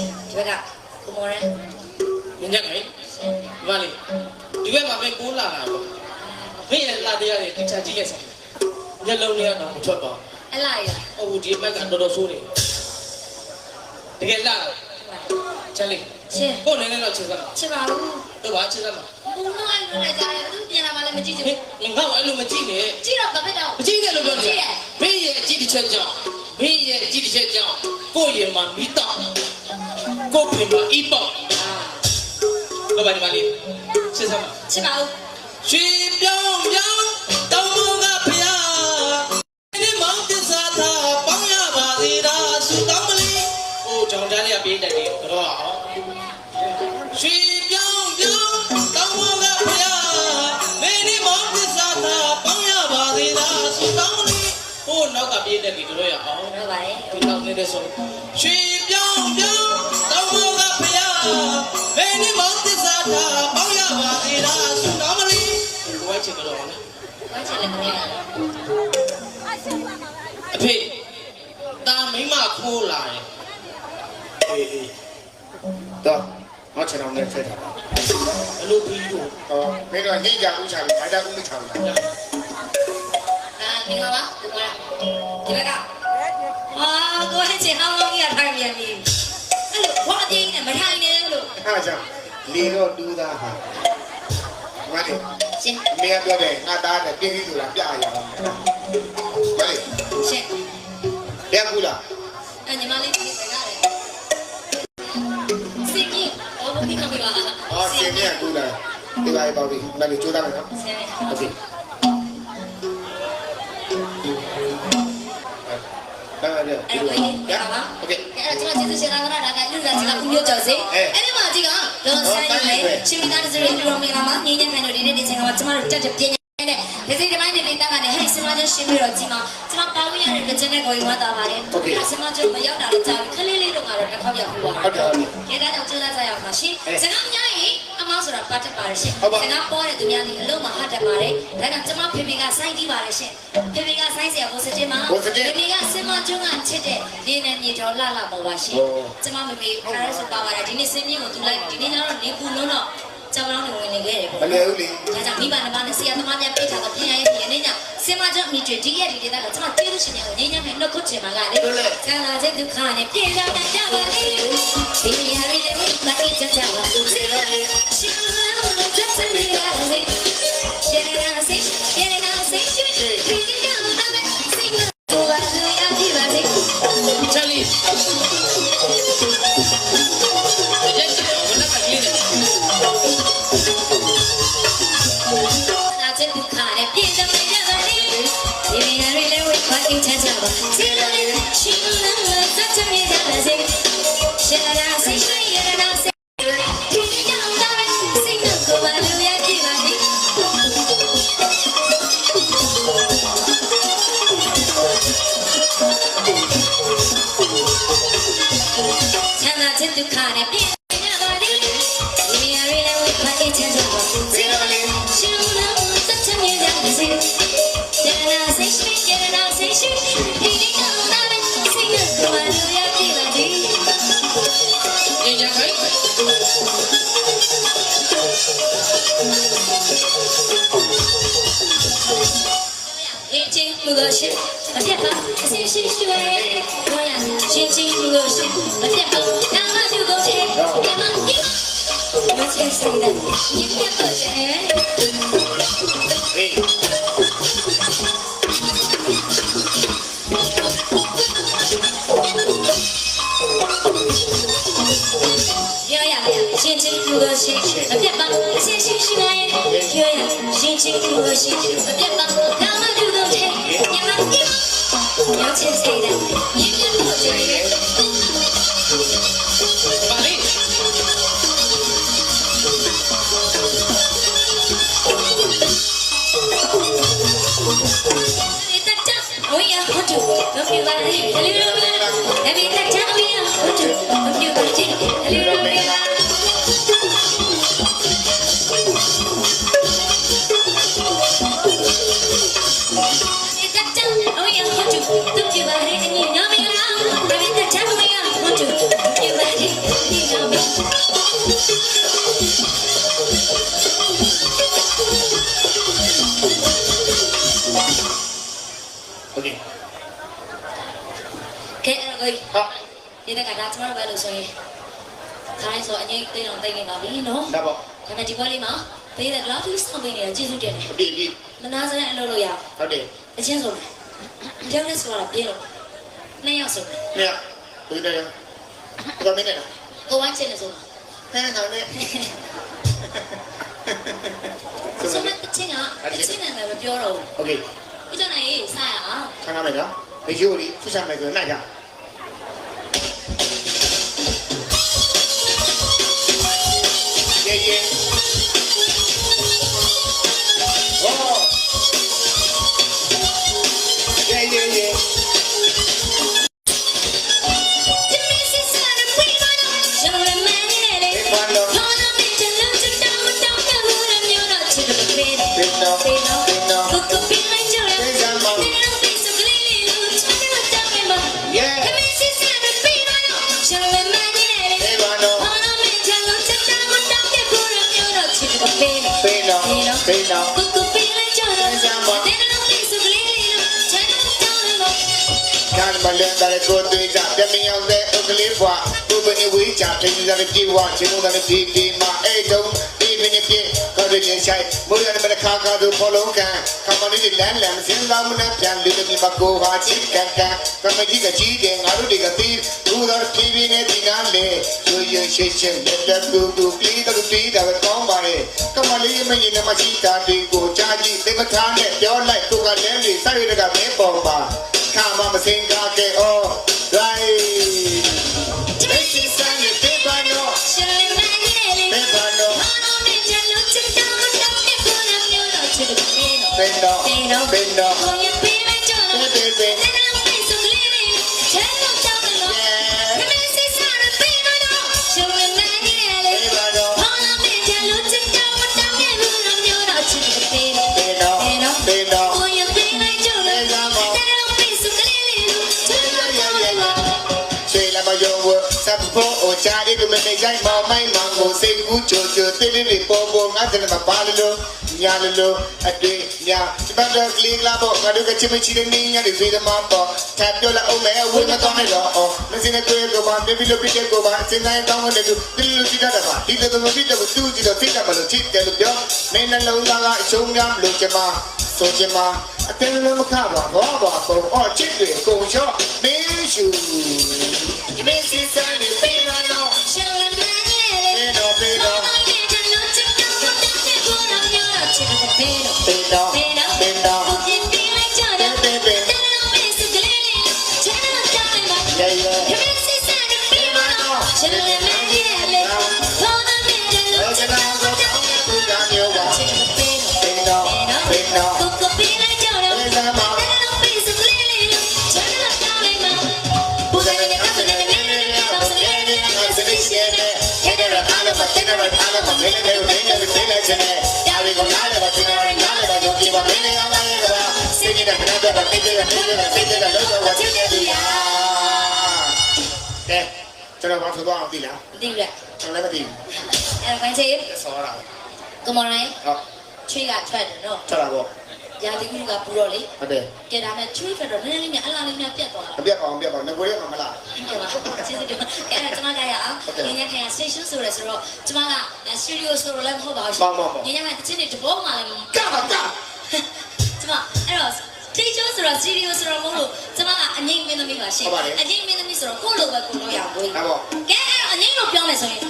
ဒီဘက်ကကိုမော်ရန်ညညခိုင်မလေးဒီဘက်မှာပဲကိုးလာတာပေါ့မင်းရဲ့လာတရားတွေတခြားကြည့်ရဆိုင်ညလုံးလေးကတော့မထွက်ပါအလိုက်လားဘူးဟုတ်ဒီဘက်ကတော်တော်ဆိုးနေတကယ်လာချလေးရှင်ကိုနေနေတော့ချက်စမ်းချစ်ပါဘူးတော့ပါချက်စမ်းပါဘုံတော့အဲ့လိုလိုက်ကြတယ်သူပြန်လာမှလည်းမကြည့်ချင်ဟင်ငါ့အဲ့လိုမကြည့်နဲ့ကြည့်တော့ဘာဖြစ်တော့မကြည့်နဲ့လို့ပြောနေမင်းရဲ့အကြည့်တစ်ချက်ကြောင့်မင်းရဲ့အကြည့်တစ်ချက်ကြောင့်ကိုယ့်ရဲ့မှာမိတော့ တော့ပါဒီမလေးချက်စမ်းပါချစ်ပါဘူးရွှေပြောင်းပြောင်းတောင်းပေါ်ကဖျားဒီမောင်တစ္ဆာသာပေါင်းရပါသေးတာစုတောင်းမလေးဟိုကြောင်တန်းလေးကပြေးတက်တယ်တော့အောင်ရွှေပြောင်းပြောင်းတောင်းပေါ်ကဖျားမင်းဒီမောင်တစ္ဆာသာပေါင်းရပါသေးတာစုတောင်းမလေးဟိုနောက်ကပြေးတက်တယ်တော့ရအောင်တော့ပါလေဒီနောက်နေတဲ့ဆုံးရွှေ ဘဝချစ်တော့နော်ဝမ်းချင်လည်းမသိဘူးအဖေတာမိမခိုးလာတယ်အေးအေးတော့ငါချင်အောင်နဲ့ဖက်တာပါဘလို့ပြီးတော့ဟောမင်းတို့ညိကြဥချာပြီးဘာသာဥမချောင်းလားအာမင်္ဂလာပါကိုမော်ရန်ဒီဘက်ကအာကိုဟဲ့ချင်အောင်လုံးကြီးကထိုင်ပြန်ပြီအဲ့လိုဘာအပြင်းနဲ့မထိုင်နဲ့လို့အားကြောင့်လေတော့တူးသားဟာ ငါလေရှင်မင်းပြောတယ်ငါသားနဲ့ပြင်းပြီးဆိုတာပြရအောင်ငါလေရှင်လက်ကူလားအဲ့ညီမလေးဒီစကားလေစင်ကြီးဘောဘီကမပါဟောစင်မြ တော့ကျွန်တော်ကျေးဇူးရှင်လာကနာဒါကလူသားကြီးကခုမျိုးကြော်စေအဲ့ဒီမှာကြီးကဒေါ်ဆန်းရဲ့ရှင်မသားတစရိလူတော်မင်္ဂလာမှာငင်းညံ့ခံလို့ဒီနေ့ဒီချိန်ကမှကျွန်တော်တို့တက်တဲ့ပြင်းနဲ့ဒီစိတ်ဒီမိုင်းနေနေတာကလည်းဟဲ့စမကျရှင်ပြီးတော့ကြီးမှာကျွန်တော်ပါဝင်ရတဲ့ကြက်နဲ့ကိုယ်ဝတ်တာပါတယ်။ပြီးတော့စမကျမရောက်တာလည်းကြာပြီခလေးလေးတော့ကတော့တစ်ခေါက်ရောက်ပြီပါ။ဟုတ်တယ်။ဒါကြောင့်ကျေးဇူးဆရာပါရှင်။စကားများရင် အမောဆိုတာပတ်တက်ပါတယ်ရှင်ဟုတ်ပါစကားပေါ်တဲ့သူများဒီအလုံးမှာဟတ်တက်ပါတယ်ဒါကြောင့်ကျမဖေဖေကစိုင်းတီးပါတယ်ရှင်ဖေဖေကစိုင်းဆရာကိုစတင်မှာကိုစတင်ဖေဖေကစမကျွန်းကချစ်တဲ့ဒီနဲ့မြေတော်လှလှပေါ်ပါရှင်ဟုတ်ကျမမမေခါရဲဆိုပါပါတယ်ဒီနေ့စင်းမြင့်ကိုသူလိုက်ဒီနေ့ကျတော့နေပူလုံးတော့ကျောင်းလောင်းနေဝင်နေခဲ့တယ်ပေါ့မလဲဦးလေဒါကြောင့်မိဘနှစ်ပါးနဲ့ဆရာသမားများပြထားတော့ပြန်ရည်ရနေည စင်မကျွန်းအမိတွေဒီရက်ဒီဒေသကကျမကျေးဇူးရှင်တွေကိုငြိမ်းချမ်းနဲ့နှုတ်ခွချင်ပါကလေဆန္ဒတဲ့ဒုက္ခနဲ့ပြေလာတတ်ကြပါလေဒီရရလေးဘာကိစ္စကြပါသူစေရှင်လာလို့သက်စနေရစေရှင်လာစေရှင်လာစေရှင်ဒီကြောင့်အမေစိတ်ကိုဝါလူရပြပါစေချက်လေး ဒုက္ခနဲ့ပြည့်ညတ်ပါလေဒီနေရာလေးဝိပါကိချမ်းသာပါစေလို့လေရှင်လုံးသက်ချင်ရကြပါစေကျန်နာစိတ်ရှိကျန်နာစိတ်ရှိဒီနေ့ကတော့ဒါပဲစိတ်နဲ့ကိုယ်လူရပြပါစေညညခိုင်ရင်ချင်းမှုလို့ရှိမပြတ်ပါအစီရှိရှိဝဲဘောရရှင်ချင်း မှာမချစ်စိတ်နဲ့ဒီပြတ်တော့တယ်ဟေးပြောရမယ်ရှင်ချင်းမှုလို့ရှိမပြတ်ပါအစီရှိရှိဝဲပြောရရှင်ချင်းမှုလို့ရှိမပြတ်ပါနာမပြုလို့ရှိဒီမှာဒီမှာမချစ်စိတ်နဲ့ဒီပြတ်တော့တ are hot to love you by ဒါလိုက်ဆိုအငိမ့်သိတော့သိနေပါပြီနော်ဒါပေါ့ဒါပေမဲ့ဒီဘက်လေးမှာပေးတဲ့ graphic ဆောင်ပေးနေတာကျေးဇူးတင်တယ်ဟုတ်ပြီမနာစတဲ့အလုပ်လုပ်ရအောင်ဟုတ်တယ်အချင်းဆုံးတယောက်နဲ့ဆိုတာပြင်းလို့နှစ်ယောက်ဆုံးနှစ်ယောက်ဘယ်လိုလဲဘာမင်းလဲကိုဝိုင်းချင်လို့ဆိုတာဖဲတော့လေဆိုတော့အချင်းကအချင်းနဲ့လည်းပြောတော့ဟုတ်ကဲ့ဦးကျော်နိုင်ရေးစားရအောင်ခဏမယ်နော်ဗီဒီယိုလေးဖူးစားမယ်ဆိုလိုက်ကြ ယေ ကံမလဲတဲ့ကိုတွေ့ကြတမယောင်တဲ့ဥကလေးဘွားဘုပနေဝေးချထိန်းကြတဲ့ပြေဝချင်းလုံးတဲ့ဒီဒီမှာအဲ့တုံးဒီမင်းပြေကော်ရင်းဆိုင်မိုးရတဲ့ခါကားတို့ဖော်လုံးကန်ကမ္ဘာလေးလမ်းလမ်းစင်လာမနဲ့ပြန်လူတွေမှာကိုဟာချစ်ကန်ကန်ကမကြီးကကြီးတယ်ငါတို့တွေကသီးသူတော်တီဗီနဲ့ဒီနားလေရွရွရှိရှိလက်လက်ကူကူကလီတော့တီးတာပဲကောင်းပါလေကမ္ဘာလေးမင်းနဲ့မရှိတာဒီကိုကြားကြည့်သိမထားနဲ့ပြောလိုက်ကိုကလည်းလေစိုက်ရကမင်းပေါ်ပါ ခါမမစင် အိုချာဒီလိုမဲ့ရိုက်မောင်မိုင်းမောင်ကိုစိတ်ကူးချိုချိုတိတိလေးပေါ်ပေါ်ငါတယ်မှာပါလို့ညာလို့အတွေ့ညာစပတ်တော့ကလင်းလာပေါ့ငါတို့ကချစ်မချီတဲ့နင်းညာတွေဖေးသမားပေါ့ထပ်ပြောလိုက်အောင်မဲဝင်းမကောင်းနဲ့တော့အော်မစင်းနဲ့တွေ့ကိုပါပြပြလို့ပြတဲ့ကိုပါအစင်းတိုင်းကောင်းတဲ့သူဒီလိုကြည့်တတ်တာပါဒီလိုမဖြစ်တော့သူကြည့်တော့သိတယ်မလို့ချစ်တယ်လို့ပြောမင်းနှလုံးသားကအရှုံးများလို့ချင်ပါဆိုချင်ပါအတင်းလုံးမခပါဘောပါပုံအော်ချစ်တွေကုန်ချော့မင်းရှူမင်းစီစံနေ ပေးပေးတော့ပေးတော့ရဲရဲလောကနာကိုကောင်းတဲ့ဘုရားမျိုးပါပေးတော့ပေးတော့ပေးစမ်းပါဘုရားရဲ့အသက်နဲ့နေနေတော့စနေနေ့ကစနေရှိတဲ့တဲ့တဲ့အားလုံးမတဲ့တဲ့အားလုံးမမင်းနဲ့နေနေနေနေချင်တယ်ဒါလေးကိုနားလည်းတင်ရနားလည်းတော့ဒီပါမင်းနဲ့အောင်လည်းကစိတ်နဲ့ကတော့တော့တိတ်တိတ်တိတ်တိတ်စိတ်နဲ့လို့တော့ချစ်တယ်ဒီယာ ကဲကျွန်တော်ဘာဆိုတော့အောင်ပြီလားကျွန်တော်လည်းမသိဘူးဆောတာဟုတ်ချွေးကထွက်တယ်နော်ဆောတာပေါ့ ရာသီဥတုကပူတော့လေဟုတ်တယ်ကဲဒါမဲ့ချွေးထွက်တော့နည်းနည်းလေးများအလားလေးများပြတ်သွားတာအပြတ်အောင်ပြတ်အောင်ငကိုရဲမှာမလားဟုတ်ပါဘူးကျေးဇူးတင်ပါအဲ့ဒါကျွန်မကရအောင်ညညခိုင် station ဆိုရဲဆိုတော့ကျွန်မက studio ဆိုတော့လည်းမဟုတ်ပါဘူးညညခိုင်တချင်းတွေတဘောမှလည်းကပါကကျွန်မအဲ့တော့ station ဆိုတော့ studio ဆိုတော့မဟုတ်လို့ကျွန်မကအငိမ့်မင်းသမီးပါရှင်အငိမ့်မင်းသမီးဆိုတော့ကိုလိုပဲကိုလိုရအောင်ကိုဒါပေါ့ကဲအဲ့အငိမ့်လို့ပြောမယ်ဆိုရင်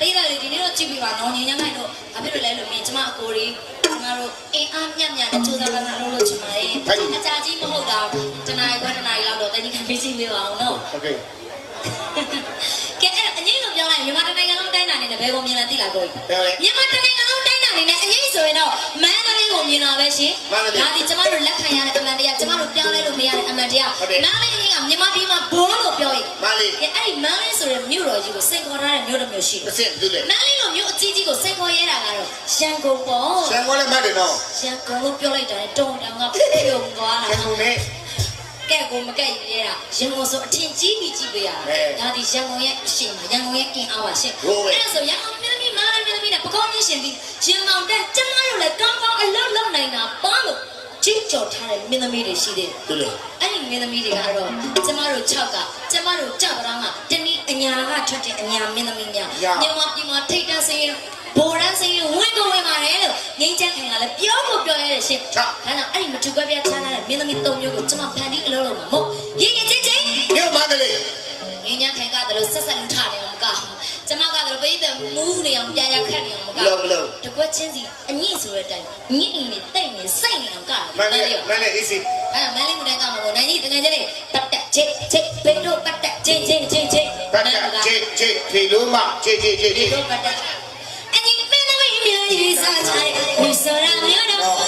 ပေးတယ်လေဒီနေ့တော့ကြည့်ပြီးပါနော်ညညခိုင်တို့ဘာဖြစ်လို့လဲလို့မြင်ကျွန်မအကိုကြီး မတို့အင်အားမြတ်မြတ်နဲ့ကြိုးစားပန်းစားလုပ်လို့ချင်ပါတယ်အကြာကြီးမဟုတ်တာတနားရီဝက်တနားရီလောက်တော့တနည်းခံပေးကြည့်ပေးပါအောင်နော်ဟုတ်ကဲ့ကဲအဲ့အငိမ့်လိုပြောလိုက်မြန်မာတိုင်းကလုံးတိုင်းတာနဲ့ဘယ်ကိုမြင်လဲသိလားကိုကြီးမြန်မာတိုင်းကလုံး တိုင်းတာနေနဲ့အငိမ့်ဆိုရင်တော့မန္တလေးကိုမြင်တာပဲရှင်ဒါဒီကျမတို့လက်ခံရတဲ့အမှန်တရားကျမတို့ပြောင်းလဲလို့မရတဲ့အမှန်တရားနားလေးအငိမ့်ကမြန်မာပြည်မှာဘိုးလို့ပြောရင်မလေးကဲအဲ့ဒီမန္တလေးဆိုတဲ့မြို့တော်ကြီးကိုစိတ်ခေါ်ထားတဲ့မြို့တစ်မြို့ရှိတတစ်ယ်စက်တူလေမန္တလေးလိုမြို့အကြီးကြီးကိုစိတ်ခေါ်ရတာကတော့ရန်ကုန်ပေါ့ဆံကောလည်းမတ်တယ်နော်ရန်ကုန်လို့ပြောလိုက်တာတုံတောင်ကပြုံသွားတာဆံကုန်နဲ့ကဲကိုမကဲ့ရဲတာရန်ကုန်ဆိုအထင်ကြီးပြီးကြည့်ပေးရတာဒါဒီရန်ကုန်ရဲ့အရှင်ရန်ကုန်ရဲ့ကင်အားပါရှင်အဲ့ဒါဆိုရန်ကုန်မြို့မိမားလည်းမြို့မိနဲ့ ပကောင်းကြီးရှင်ပြီးရှင်မောင်တက်ကျမတို့လည်းကောင်းကောင်းအလုံးလုံးနိုင်တာပါလို့ကြည့်ကြော်ထားတဲ့မင်းသမီးတွေရှိတယ်တူလေအဲ့ဒီမင်းသမီးတွေကတော့ကျမတို့6ကကျမတို့ကြောက်ပတောင်းကတနည်းအညာကထွက်တဲ့အညာမင်းသမီးများမြန်မာပြည်မှာထိတ်တန့်စင်းဘိုရန်စင်းဝင်ကိုဝင်ပါတယ်လို့ငိမ့်ချခိုင်ကလည်းပြောဖို့ပြောရတဲ့ရှင်ဒါကြောင့်အဲ့ဒီမတူကွဲပြားချမ်းသာတဲ့မင်းသမီး၃မျိုးကိုကျွန်မဖန်တီးအလုပ်လုပ်မှာမဟုတ်ရင်ရင်ချင်းချင်းညမန္တလေးငင်းညခိုင်ကတလို့ဆက်ဆက်လူထားနေအော င်မကကျမကတလို့ပိတ်တယ်မူးနေအောင်ပြန်ရခတ်နေအောင်မကလုံးလုံးတကွက်ချင်းစီအညစ်ဆိုတဲ့အတိုင်းညစ်နေတိတ်နေစိတ်နေအောင်ကမန္တလေးမန္တလေး easy အဲ့ဒါမလေးမတိုင်းကမှာကိုနိုင်ကြီးတကယ်ချင်းလေးတက်တက်ချစ်ချစ်ပိတ်လို့တက်တက်ချင်းချင်းချင်းချင်းပတ်တာချေချေဖြေလို့မချေချေချေချေပိတ်လို့တက်တက်အညီပင်သမီးမျိုးကြီးစားချိုင်လူစောရမျိုးတော့တ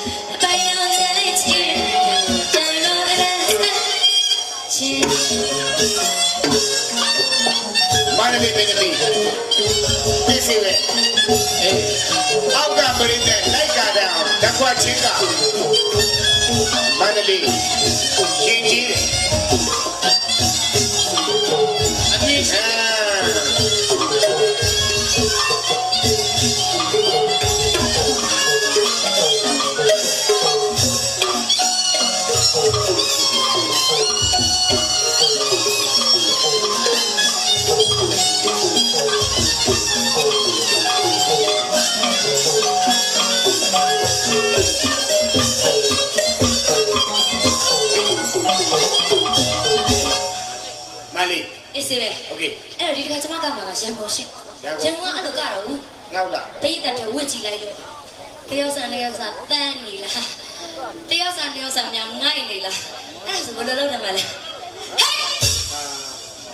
မန္တလေးမန္တလေးပြည့်စုံရဲ့အောက်ကပရိသတ်လိုက်ကတဲ့အောင်ဓကွာချင်းကမန္တလေးချင်းကြီးတယ် ကျွန်မကမှာကရန်ကုန်ရှင်းရန်ကုန်ကအဲ့လိုကတော့ဘူးငေါ့လားပိတ်တက်တယ်ဝစ်ကြည့်လိုက်လို့တယောက်ဆန်တယောက်ဆန်တန်းနေလားတယောက်ဆန်တယောက်ဆန်များငိုက်နေလားအဲ့ဒါဆိုဘယ်လိုလုပ်ရမလဲ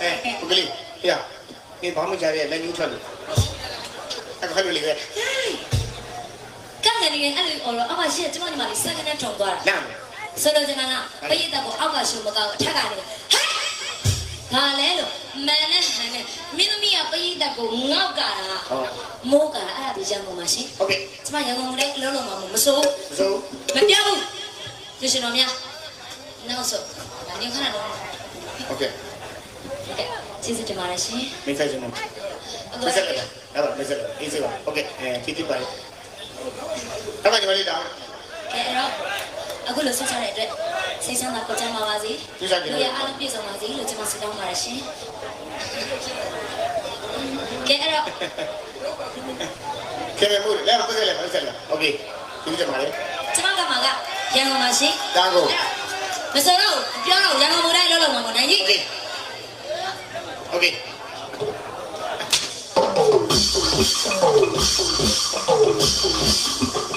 အဲပုဂလိပြဒီဘာမှကြားရလက်ညှိုးထွက်လို့အဲ့ဒါခက်လို့လေပဲကန့်နေနေအဲ့လိုအော်တော့အမရှင်းကျွန်မညီမလေးစက္ကန့်နဲ့ထုံသွားတာလမ်းဆိုတော့ကျွန်မကပိတ်တက်ကိုအောက်ကရှုံမကောက်အထက်ကနေ ။ဒါလဲလို့မန်နဲ့ဟန်နဲ့မင်းသမီးကပရိသတ်ကိုငေါက်ကတာမိုးကတာအဲ့ဒါဒီရန်ကုန်မှာရှင်။ဟုတ်ကဲ့။ကျမရန်ကုန်လည်းအလုံးလုံးမှာမစိုးဘူး။မစိုးဘူး။မပြောက်ဘူး။ကျေရှင်တော်များ။နောက်ဆိုဒါညခဏတော့ဟုတ်ကဲ့။ကျေးဇူးတင်ပါတယ်ရှင်။မိတ်ဆက်ရှင်တို့။မိတ်ဆက်လိုက်။အဲ့ဒါမိတ်ဆက်လိုက်။အေးစေပါ။ Okay အဲဖြစ်ဖြစ်ပါလေ။အဲ့ဒါညီမလေးတောင်း။အဲအဲ့တော့အခုလိုဆက်ချတဲ့အတွက် ဆေးချမ်းသာကိုကျမ်းပါပါစေ။ကျေးဇူးတင်ပါတယ်။ဒီအားလုံးပြည့်စုံပါစေလို့ကျွန်မဆုတောင်းပါတယ်ရှင်။ကဲအဲ့တော့ကဲမို့လဲမဆက်လဲမဆက်လဲ။ Okay ။ကျေးဇူးတင်ပါတယ်။ကျွန်မကမှာကရန်ကုန်ပါရှင်။တန်ကုန်။မစတော့ပြောတော့ရန်ကုန်မိုးတိုင်းလောက်လောက်မှာပေါ့နိုင်ကြီး။ Okay ။ Okay ။ Oh, oh, oh, oh, oh, oh, oh, oh, oh, oh, oh,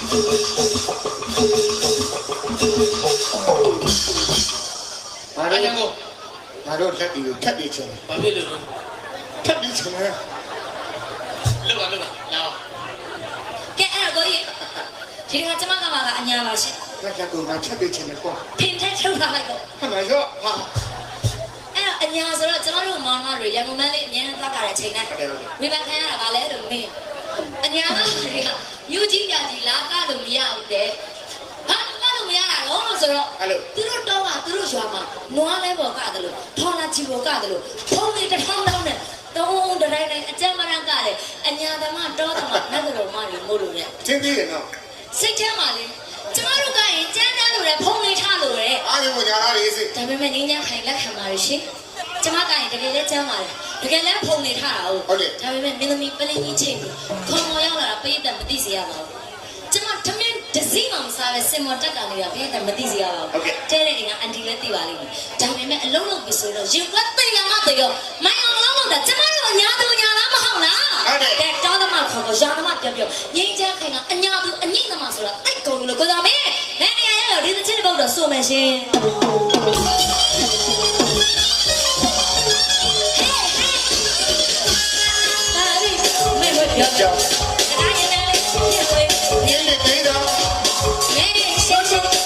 oh, oh, oh, လဲလုံးကိုငါတို့လက်ပြီးထပ်ပြီးချင်ဘာဖြစ်လို့လဲထပ်ပြီးချင်တယ်လောက်ပါလောက်ပါလာကဲအဲ့တော့ကိုကြီးဒီကကျွန်မကမှာကအညာပါရှင်လက်ချက်ကိုငါထပ်ပြီးချင်တယ်ကွာဖင်ထဲထုတ်ထားလိုက်တော့ဟမ်မရောဟာအဲ့တော့အညာဆိုတော့ကျွန်တော်တို့မောင်နှမတွေရန်ကုန်မန်းလေးအများနဲ့သွားကြတဲ့အချိန်တိုင်းဟုတ်တယ်ဟုတ်တယ်ဝေဖန်ခံရတာကလည်းလို့မင်းအညာကတွေကမြူကြီးညာကြီးလာကလို့မရဘူးတဲ့ဟာက လို့မရတာတော့လို့ဆိုတော့အဲ့လိုသူတို့တော့ကသူတို့ရွာမှာနွားလဲပေါ်ကတယ်လို့ထောင်းလာချီပေါ်ကတယ်လို့ဖုံးလေးတစ်ထောင်းတောင်းနဲ့တုံးတတိုင်းတိုင်းအကြမ်းမရန်ကတယ်အညာသမားတောသမားနတ်တော်မတွေမို့လို့တဲ့ချင်းသေးတယ်နော်စိတ်ထဲမှာလေကျမတို့ကရင်ကြမ်းတမ်းလို့လည်းဖုံးလေးထားလို့တဲ့အားလုံးကညာအားလေးစိဒါပေမဲ့ငင်းညာခိုင်လက်ခံပါရရှင်ကျမကရင်တကယ်လည်းကြမ်းပါလေတကယ်လည်းဖုံနေထားတာဟုတ်ဟုတ်တယ်ဒါပေမဲ့မင်းသမီးပလင်းကြီးချိန်ပြီးခေါင်းမော်ရောက်လာတာပိတ်သက်မသိစေရပါဘူးကျမထမင်းဒ စီးမှမစားပဲစင်မော်တက်တာလေးကဘယ်တမသိစရာပါဘူးတဲတဲ့အိမ်ကအန်တီလည်းသိပါလိမ့်မယ်ဒါပေမဲ့အလုံးလုံးပြီဆိုတော့ရင်ွက်သိလာမှသိရောမိုင်းအောင်လုံးလုံးတာကျမတို့အညာသူညာလားမဟုတ်လားဟုတ်တယ်ကဲတောသမခေါ်တော့ရာသမပြောပြောငိမ့်ချခိုင်ကအညာသူအညိမ့်သမဆိုတာအိုက်ကုန်လို့ကိုသာမင်းနဲ့နေရာရတော့ဒီသချင်းတစ်ပုဒ်တော့ဆိုမယ်ရှင်ကြောက် Sunset.